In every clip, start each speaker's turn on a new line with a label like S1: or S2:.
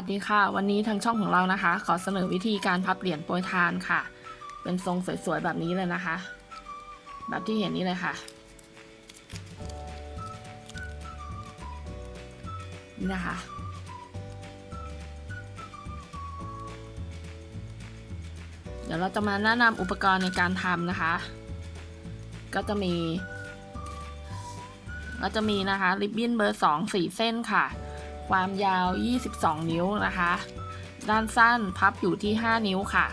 S1: วัสดีค่ะ วันนี้ทางช่องของเรานะคะ ขอเสนอวิธีการพับเหรียญโปรยทานค่ะ เป็นทรงสวยๆแบบนี้เลยนะคะ แบบที่เห็นนี้เลยค่ะนี่นะคะ เดี๋ยวเราจะมาแนะนำอุปกรณ์ในการทำนะคะ ก็จะมี ก็จะมีนะคะริบบิ้นเบอร์2 4เส้นค่ะ ความยาว 22 นิ้วนะคะ ด้านสั้นพับอยู่ที่ 5 นิ้วค่ะ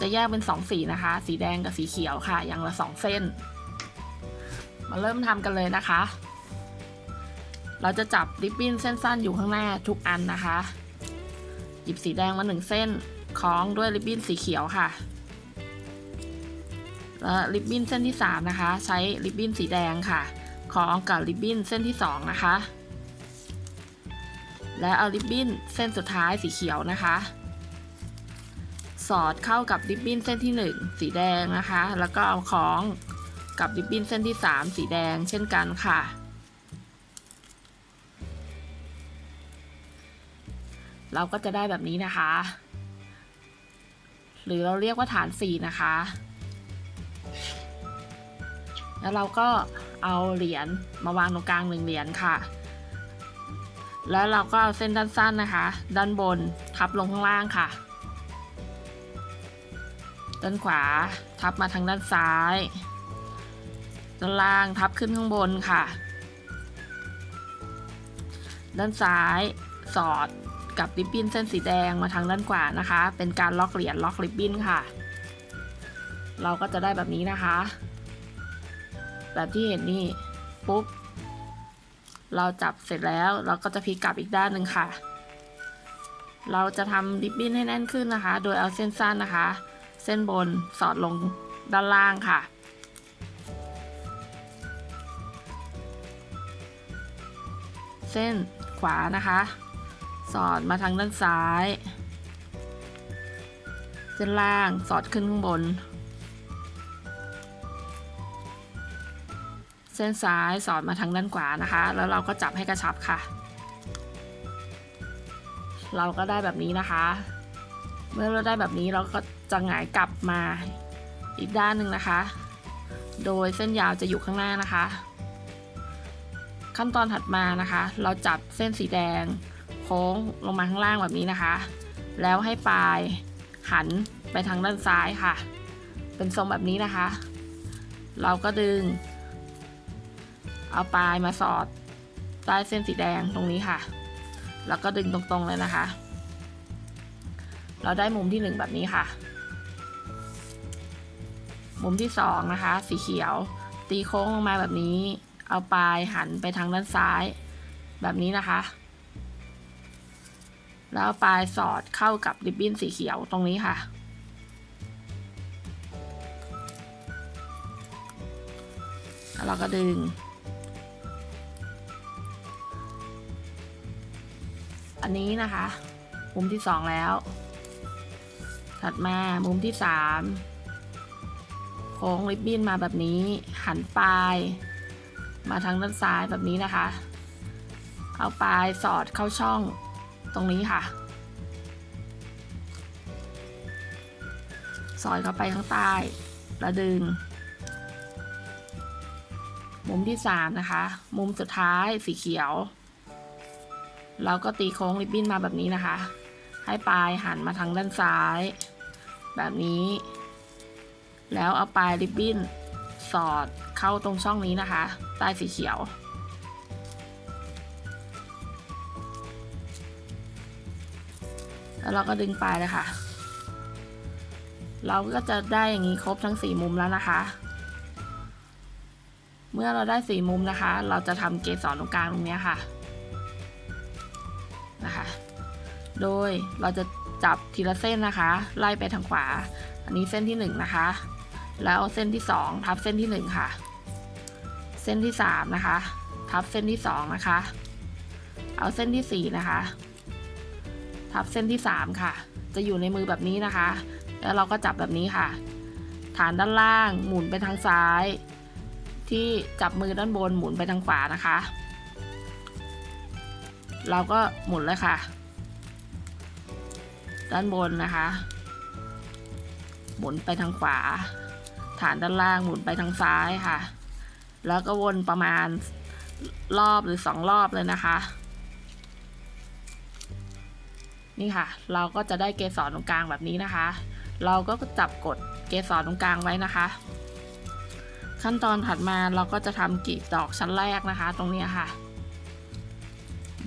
S1: จะแยกเป็น 2 สีนะคะ สีแดงกับสีเขียวค่ะ อย่างละ 2 เส้น มาเริ่มทำกันเลยนะคะ เราจะจับริบบิ้นเส้นสั้นอยู่ข้างหน้าทุกอันนะคะ หยิบสีแดงมา 1 เส้น คล้องด้วยริบบิ้นสีเขียวค่ะและริบบิ้นเส้นที่ 3 นะคะ ใช้ริบบิ้นสีแดงค่ะ คล้องกับริบบิ้นเส้นที่ 2 นะคะ และเอาริบบิ้นเส้นสุดท้ายสีเขียวนะคะ สอดเข้ากับริบบิ้นเส้นที่ 1 สีแดงนะคะ แล้วก็เอาคล้องกับริบบิ้นเส้นที่ 3 สีแดงเช่นกันค่ะ เราก็จะได้แบบนี้นะคะ หรือเราเรียกว่าฐานสีนะคะ แล้วเราก็เอาเหรียญมาวางตรงกลางหนึ่งเหรียญค่ะ แล้วเราก็เอาเส้นด้านสั้นนะคะ ด้านบนทับลงข้างล่างค่ะ ด้านขวาทับมาทางด้านซ้าย ด้านล่างทับขึ้นข้างบนค่ะ ด้านซ้ายสอดกับริบบิ้นเส้นสีแดงมาทางด้านขวานะคะ เป็นการล็อกเหรียญล็อกริบบิ้นค่ะ เราก็จะได้แบบนี้นะคะ แบบที่เห็นนี่ปุ๊บ เราจับเสร็จแล้วเราก็จะพลิกกลับอีกด้านหนึ่งค่ะ เราจะทำริบบิ้นให้แน่นขึ้นนะคะ โดยเอาเส้นสั้นนะคะ เส้นบนสอดลงด้านล่างค่ะ เส้นขวานะคะ สอดมาทางด้านซ้าย เส้นล่างสอดขึ้นข้างบน เส้นซ้ายสอดมาทางด้านขวานะคะ แล้วเราก็จับให้กระชับค่ะ เราก็ได้แบบนี้นะคะ เมื่อเราได้แบบนี้เราก็จะหงายกลับมาอีกด้านหนึ่งนะคะ โดยเส้นยาวจะอยู่ข้างหน้านะคะ ขั้นตอนถัดมานะคะ เราจับเส้นสีแดงโค้งลงมาข้างล่างแบบนี้นะคะ แล้วให้ปลายหันไปทางด้านซ้ายค่ะ เป็นทรงแบบนี้นะคะ เราก็ดึง เอาปลายมาสอดใต้เส้นสีแดงตรงนี้ค่ะ แล้วก็ดึงตรงๆเลยนะคะ เราได้มุมที่หนึ่งแบบนี้ค่ะ มุมที่สองนะคะ สีเขียว ตีโค้งลงมาแบบนี้ เอาปลายหันไปทางด้านซ้าย แบบนี้นะคะ แล้วเอาปลายสอดเข้ากับริบบิ้นสีเขียวตรงนี้ค่ะแล้วเราก็ดึง อันนี้นะคะ มุมที่สองแล้ว ถัดมามุมที่สามโค้งริบบิ้นมาแบบนี้ หันปลาย มาทางด้านซ้ายแบบนี้นะคะ เอาปลายสอดเข้าช่องตรงนี้ค่ะ สอดเข้าไปข้างใต้ แล้วดึง มุมที่สามนะคะ มุมสุดท้ายสีเขียว เราก็ตีโค้งริบบิ้นมาแบบนี้นะคะ ให้ปลายหันมาทางด้านซ้าย แบบนี้ แล้วเอาปลายริบบิ้นสอดเข้าตรงช่องนี้นะคะ ใต้สีเขียว แล้วเราก็ดึงปลายเลยค่ะ เราก็จะได้อย่างนี้ครบทั้งสี่มุมแล้วนะคะ เมื่อเราได้สี่มุมนะคะ เราจะทำเกสรตรงกลางตรงนี้ค่ะ โดยเราจะจับทีละเส้นนะคะ ไล่ไปทางขวา อันนี้เส้นที่หนึ่งนะคะ แล้วเส้นที่สองทับเส้นที่หนึ่งค่ะ เส้นที่สามนะคะ ทับเส้นที่สองนะคะ เอาเส้นที่สี่นะคะ ทับเส้นที่สามค่ะ จะอยู่ในมือแบบนี้นะคะ แล้วเราก็จับแบบนี้ค่ะ ฐานด้านล่างหมุนไปทางซ้าย ที่จับมือด้านบนหมุนไปทางขวานะคะ เราก็หมุนเลยค่ะ ด้านบนนะคะ หมุนไปทางขวา ฐานด้านล่างหมุนไปทางซ้ายค่ะ แล้วก็วนประมาณรอบหรือสองรอบเลยนะคะ นี่ค่ะ เราก็จะได้เกสรตรงกลางแบบนี้นะคะ เราก็จับกดเกสรตรงกลางไว้นะคะ ขั้นตอนถัดมาเราก็จะทำกลีบดอกชั้นแรกนะคะ ตรงนี้ค่ะ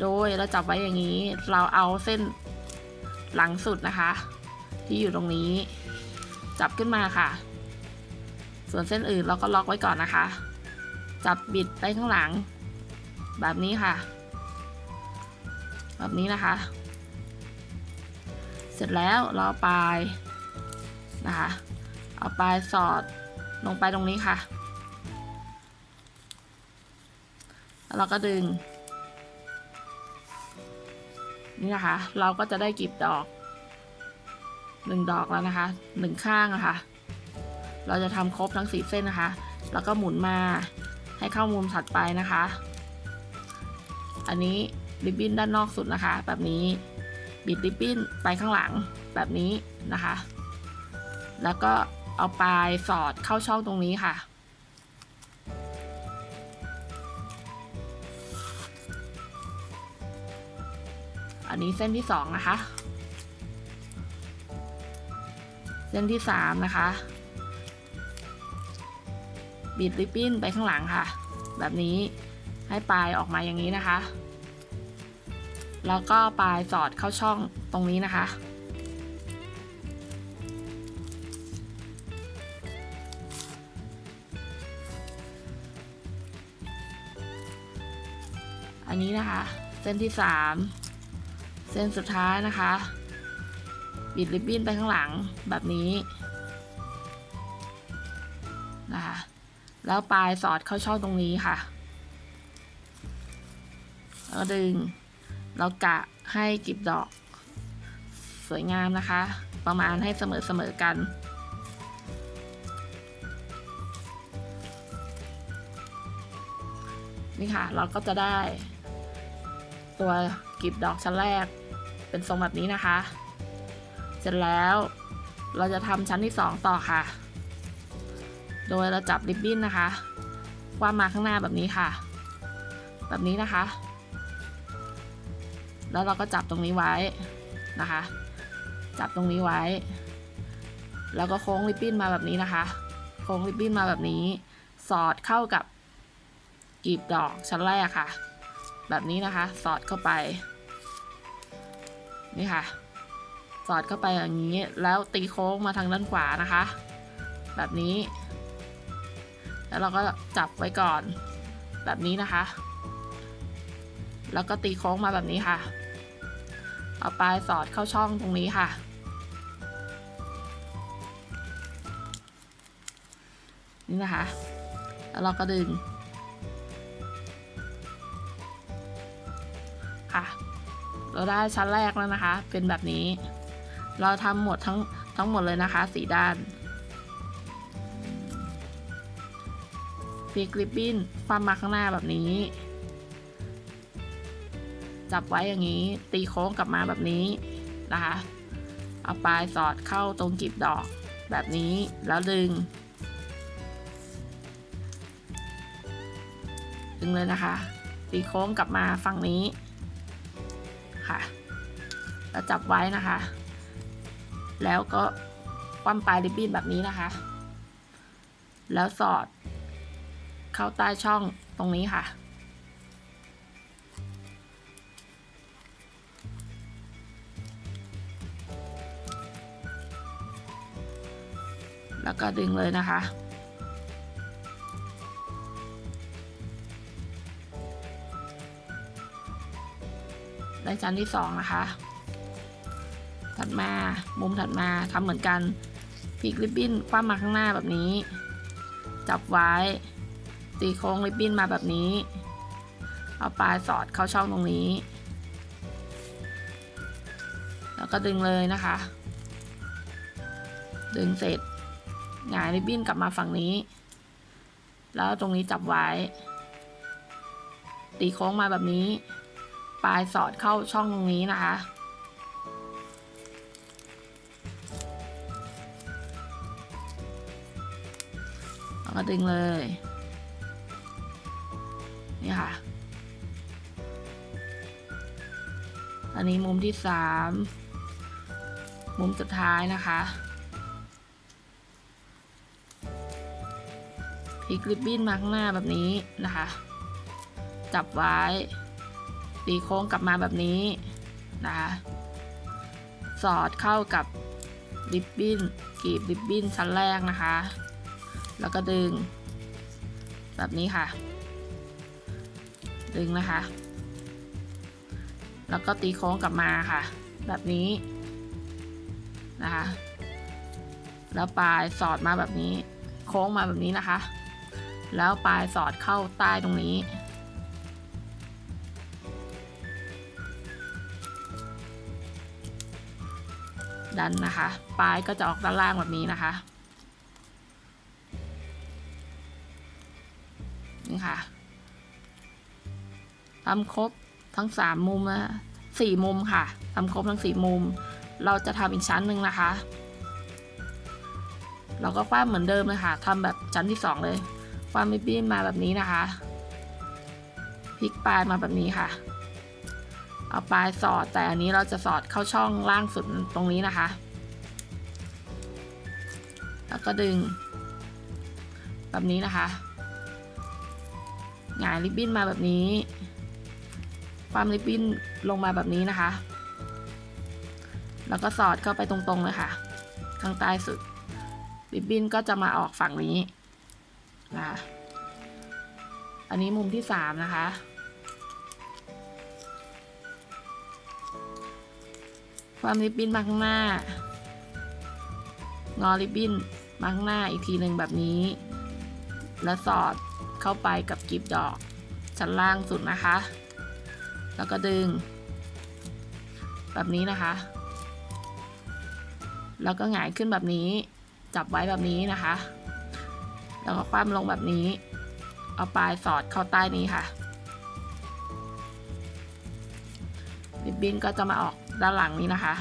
S1: โดยเราจับไว้อย่างนี้ เราเอาเส้น หลังสุดนะคะ ที่อยู่ตรงนี้ จับขึ้นมาค่ะ ส่วนเส้นอื่นเราก็ล็อกไว้ก่อนนะคะ จับบิดไปข้างหลัง แบบนี้ค่ะ แบบนี้นะคะ เสร็จแล้วเราปลายนะคะ เอาปลายสอดลงไปตรงนี้ค่ะ แล้วเราก็ดึง นี่นะคะ เราก็จะได้กลีบดอกหนึ่งดอกแล้วนะคะหนึ่งข้างอะคะ่ะเราจะทำครบทั้งสี่เส้นนะคะ แล้วก็หมุนมาให้เข้ามุมถัดไปนะคะ อันนี้ริบบิ้นด้านนอกสุดนะคะ แบบนี้บิดริบบิ้นไปข้างหลังแบบนี้นะคะ แล้วก็เอาปลายสอดเข้าช่องตรงนี้ค่ะ นี้เส้นที่สองนะคะ เส้นที่สามนะคะบิดริบบิ้นไปข้างหลังค่ะ แบบนี้ให้ปลายออกมาอย่างนี้นะคะ แล้วก็ปลายสอดเข้าช่องตรงนี้นะคะ อันนี้นะคะ เส้นที่สาม เส้นสุดท้ายนะคะ บิดริบบิ้นไปข้างหลังแบบนี้นะคะแล้วปลายสอดเข้าช่องตรงนี้ค่ะแล้วดึงเรากะให้กิบดอก สวยงามนะคะ ประมาณให้เสมอเสมอกันนี่ค่ะ เราก็จะได้ตัวกลีบดอกชั้นแรก เป็นทรงแบบนี้นะคะ เสร็จแล้วเราจะทำชั้นที่ 2 ต่อค่ะ โดยเราจับริบบิ้นนะคะคว้ามาข้างหน้าแบบนี้ค่ะ แบบนี้นะคะ แล้วเราก็จับตรงนี้ไว้นะคะ จับตรงนี้ไว้ แล้วก็โค้งริบบิ้นมาแบบนี้นะคะ โค้งริบบิ้นมาแบบนี้ สอดเข้ากับกลีบดอกชั้นแรกค่ะ แบบนี้นะคะ สอดเข้าไป นี่ค่ะ สอดเข้าไปอย่างนี้ แล้วตีโค้งมาทางด้านขวานะคะ แบบนี้ แล้วเราก็จับไว้ก่อน แบบนี้นะคะ แล้วก็ตีโค้งมาแบบนี้ค่ะ เอาปลายสอดเข้าช่องตรงนี้ค่ะ นี่นะคะ แล้วเราก็ดึง เราได้ชั้นแรกแล้วนะคะ เป็นแบบนี้ เราทำหมดทั้งทั้งหมดเลยนะคะสีด้านฟีกริบบิ้นความมาข้างหน้าแบบนี้ จับไว้อย่างนี้ ตีโค้งกลับมาแบบนี้นะคะ เอาปลายสอดเข้าตรงกลีบดอกแบบนี้แล้วดึง ดึงเลยนะคะ ตีโค้งกลับมาฝั่งนี้ ค่ะแล้วจับไว้นะคะ แล้วก็คว่ำปลายริบบิ้นแบบนี้นะคะ แล้วสอด เข้าใต้ช่องตรงนี้ค่ะ แล้วก็ดึงเลยนะคะ ได้ชั้นที่สองนะคะ ถัดมามุมถัดมาทำเหมือนกันพลิกริบบิ้นคว่ำมาข้างหน้าแบบนี้ จับไว้ ตีโค้งริบบิ้นมาแบบนี้ เอาปลายสอดเข้าช่องตรงนี้ แล้วก็ดึงเลยนะคะ ดึงเสร็จหงายริบบิ้นกลับมาฝั่งนี้ แล้วตรงนี้จับไว้ ตีโค้งมาแบบนี้ ปลายสอดเข้าช่องตรงนี้นะคะ แล้วก็ดึงเลย นี่ค่ะ อันนี้มุมที่สามมุมสุดท้ายนะคะพลิกริบบิ้นมาข้างหน้าแบบนี้นะคะ จับไว้ ตีโค้งกลับมาแบบนี้นะคะสอดเข้ากับริบบิ้นกรีบริบบิ้นชั้นแรกนะคะ แล้วก็ดึง แบบนี้ค่ะ ดึงนะคะ แล้วก็ตีโค้งกลับมาค่ะ แบบนี้นะคะ แล้วปลายสอดมาแบบนี้ โค้งมาแบบนี้นะคะ แล้วปลายสอดเข้าใต้ตรงนี้ ดันนะคะ ปลายก็จะออกด้านล่างแบบนี้นะคะนี่ค่ะทำครบทั้งสามมุมนะสี่มุมค่ะทำครบทั้งสี่มุม เราจะทำอีกชั้นหนึ่งนะคะ เราก็คว้าเหมือนเดิมเลยค่ะทำแบบชั้นที่สองเลยคว้ามิบบิ้มาแบบนี้นะคะพลิกปลายมาแบบนี้ค่ะ เอาปลายสอดแต่อันนี้เราจะสอดเข้าช่องล่างสุดตรงนี้นะคะ แล้วก็ดึง แบบนี้นะคะหงายริบบิ้นมาแบบนี้ ความริบบิ้นลงมาแบบนี้นะคะ แล้วก็สอดเข้าไปตรงๆเลยค่ะข้างใต้สุด ริบบิ้นก็จะมาออกฝั่งนี้นะคะอันนี้มุมที่สามนะคะ ความริบบิ้นมาข้างหน้า งอริบบิ้นมาข้างหน้าอีกทีหนึ่งแบบนี้ แล้วสอดเข้าไปกับกลีบดอกชั้นล่างสุดนะคะ แล้วก็ดึง แบบนี้นะคะ แล้วก็หงายขึ้นแบบนี้ จับไว้แบบนี้นะคะ แล้วก็คว่ำลงแบบนี้ เอาปลายสอดเข้าใต้นี้ค่ะริบบิ้นก็จะมาออก ด้านหลังนี้นะคะ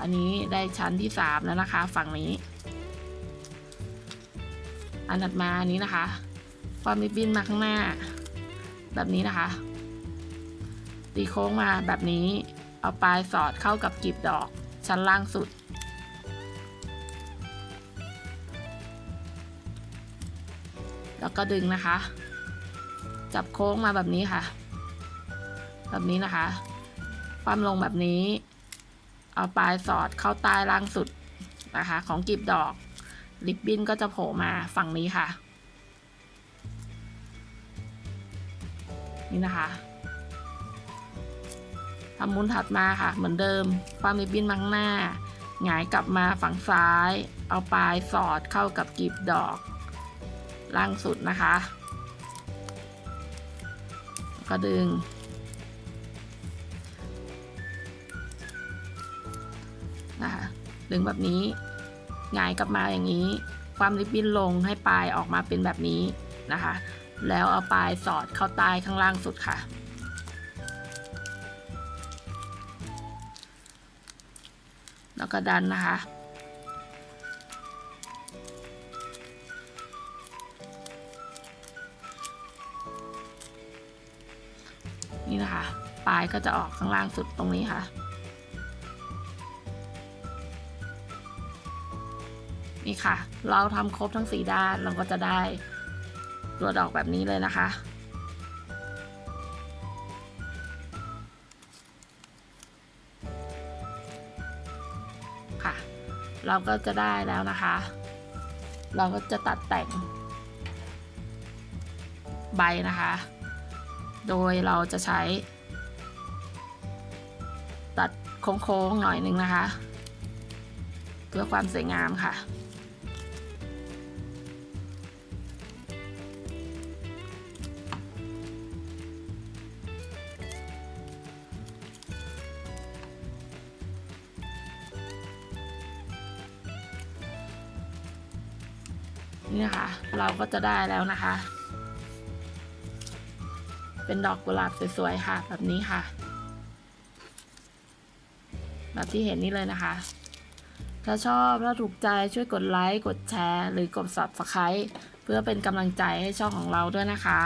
S1: อันนี้ได้ชั้นที่สามแล้วนะคะ ฝั่งนี้ อันถัดมาอันนี้นะคะ ความริบบิ้นมาข้างหน้า แบบนี้นะคะ ตีโค้งมาแบบนี้ เอาปลายสอดเข้ากับกลีบดอกชั้นล่างสุดแล้วก็ดึงนะคะ จับโค้งมาแบบนี้ค่ะ แบบนี้นะคะ ความลงแบบนี้ เอาปลายสอดเข้าใต้ล่างสุดนะคะ ของกลีบดอก ริบบิ้นก็จะโผล่มาฝั่งนี้ค่ะ นี่นะคะทำมุนถัดมาค่ะ เหมือนเดิม ความริบบิ้นมาข้างหน้าหงายกลับมาฝั่งซ้าย เอาปลายสอดเข้ากับกลีบดอก ล่างสุดนะคะ ก็ดึง ดึงแบบนี้หงายกลับมาอย่างนี้ ความริบบิ้นลงให้ปลายออกมาเป็นแบบนี้นะคะ แล้วเอาปลายสอดเข้าใต้ข้างล่างสุดค่ะ แล้วก็ดันนะคะนี่นะคะ ปลายก็จะออกข้างล่างสุดตรงนี้ค่ะ นี่ค่ะ เราทำครบทั้งสี่ด้านเราก็จะได้ตัวดอกแบบนี้เลยนะคะ ค่ะ เราก็จะได้แล้วนะคะ เราก็จะตัดแต่งใบนะคะ โดยเราจะใช้ ตัดโค้งๆหน่อยหนึ่งนะคะ เพื่อความสวยงามค่ะ นี่นะคะ เราก็จะได้แล้วนะคะ เป็นดอกกุหลาบสวยๆค่ะ แบบนี้ค่ะ แบบที่เห็นนี่เลยนะคะ ถ้าชอบถ้าถูกใจช่วยกดไลค์กดแชร์ หรือกด subscribe เพื่อเป็นกำลังใจให้ช่องของเราด้วยนะคะ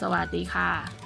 S1: สวัสดีค่ะ